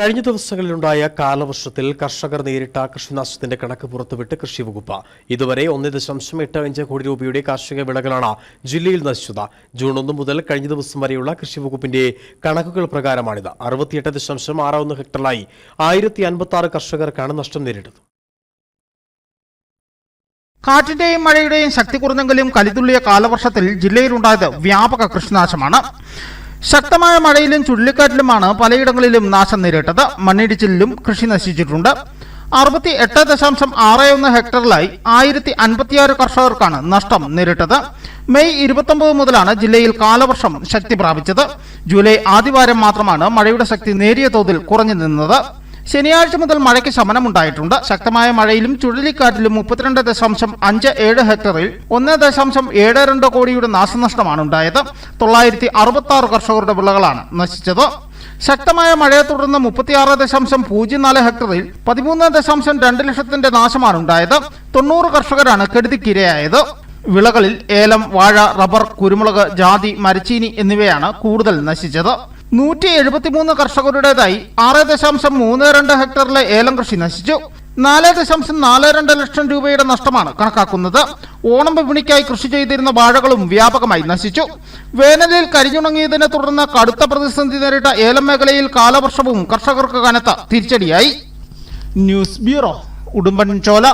കഴിഞ്ഞ ദിവസങ്ങളിലുണ്ടായ കാലവർഷത്തിൽ കർഷകർ നേരിട്ട കൃഷിനാശത്തിന്റെ കണക്ക് പുറത്തുവിട്ട് കൃഷി വകുപ്പ്. ഇതുവരെ ഒന്ന് ദശാംശം എട്ട് അഞ്ച് കോടി രൂപയുടെ കാർഷിക വിളകളാണ് ജില്ലയിൽ നശിച്ചത്. ജൂൺ ഒന്ന് മുതൽ കഴിഞ്ഞ ദിവസം വരെയുള്ള കൃഷി വകുപ്പിന്റെ കണക്കുകൾ പ്രകാരമാണിത്. അറുപത്തിയെട്ട് ദശാംശം ആറ് ഒന്ന് ഹെക്ടറിലായി ആയിരത്തി അൻപത്തി ആറ് കർഷകർക്കാണ് നഷ്ടം നേരിട്ടത്. കാറ്റിന്റെയും മഴയുടെയും ശക്തി കുറഞ്ഞെങ്കിലും കലിതുള്ളിയ കാലവർഷത്തിൽ ജില്ലയിലുണ്ടായത് വ്യാപക കൃഷിനാശമാണ്. ശക്തമായ മഴയിലും ചുഴലിക്കാറ്റിലുമാണ് പലയിടങ്ങളിലും നാശം നേരിട്ടത്. മണ്ണിടിച്ചിലും കൃഷി നശിച്ചിട്ടുണ്ട്. അറുപത്തി എട്ട് ദശാംശം ആറ് ഒന്ന് ഹെക്ടറിലായി ആയിരത്തി അൻപത്തിയാറ് കർഷകർക്കാണ് നഷ്ടം നേരിട്ടത്. മെയ് ഇരുപത്തൊമ്പത് മുതലാണ് ജില്ലയിൽ കാലവർഷം ശക്തി പ്രാപിച്ചത് ജൂലൈ ആദ്യവാരം മാത്രമാണ് മഴയുടെ ശക്തി നേരിയ തോതിൽ കുറഞ്ഞു നിന്നത്. ശനിയാഴ്ച മുതൽ മഴയ്ക്ക് ശമനമുണ്ടായിട്ടുണ്ട്. ശക്തമായ മഴയിലും ചുഴലിക്കാറ്റിലും മുപ്പത്തിരണ്ട് ദശാംശം അഞ്ച് ഏഴ് ഹെക്ടറിൽ ഒന്ന് ദശാംശം ഏഴ് രണ്ട് കോടിയുടെ നാശനഷ്ടമാണ് ഉണ്ടായത്. തൊള്ളായിരത്തി അറുപത്തി ആറ് കർഷകരുടെ വിളകളാണ് നശിച്ചത്. ശക്തമായ മഴയെ തുടർന്ന് മുപ്പത്തിയാറ് ദശാംശം പൂജ്യം നാല് ഹെക്ടറിൽ പതിമൂന്ന് ദശാംശം രണ്ട് ലക്ഷത്തിന്റെ നാശമാണ് ഉണ്ടായത്. തൊണ്ണൂറ് കർഷകരാണ് കെടുതിക്കിരയായത്. വിളകളിൽ ഏലം വാഴ റബ്ബർ കുരുമുളക് ജാതി മരച്ചീനി എന്നിവയാണ് കൂടുതൽ നശിച്ചത്. നൂറ്റി എഴുപത്തിമൂന്ന് കർഷകരുടേതായി ആറ് ദശാംശം മൂന്ന് രണ്ട് ഹെക്ടറിലെ ഏലം കൃഷി നശിച്ചു. നാല് ദശാംശം നാല് രണ്ട് ലക്ഷം രൂപയുടെ നഷ്ടമാണ് കണക്കാക്കുന്നത്. ഓണം വിപണിക്കായി കൃഷി ചെയ്തിരുന്ന വാഴകളും വ്യാപകമായി നശിച്ചു. വേനലിൽ കരിഞ്ഞുണങ്ങിയതിനെ തുടർന്ന് കടുത്ത പ്രതിസന്ധി നേരിട്ട ഏലം മേഖലയിൽ കാലവർഷവും കർഷകർക്ക് കനത്ത തിരിച്ചടിയായി. News bureau Udumbanchola.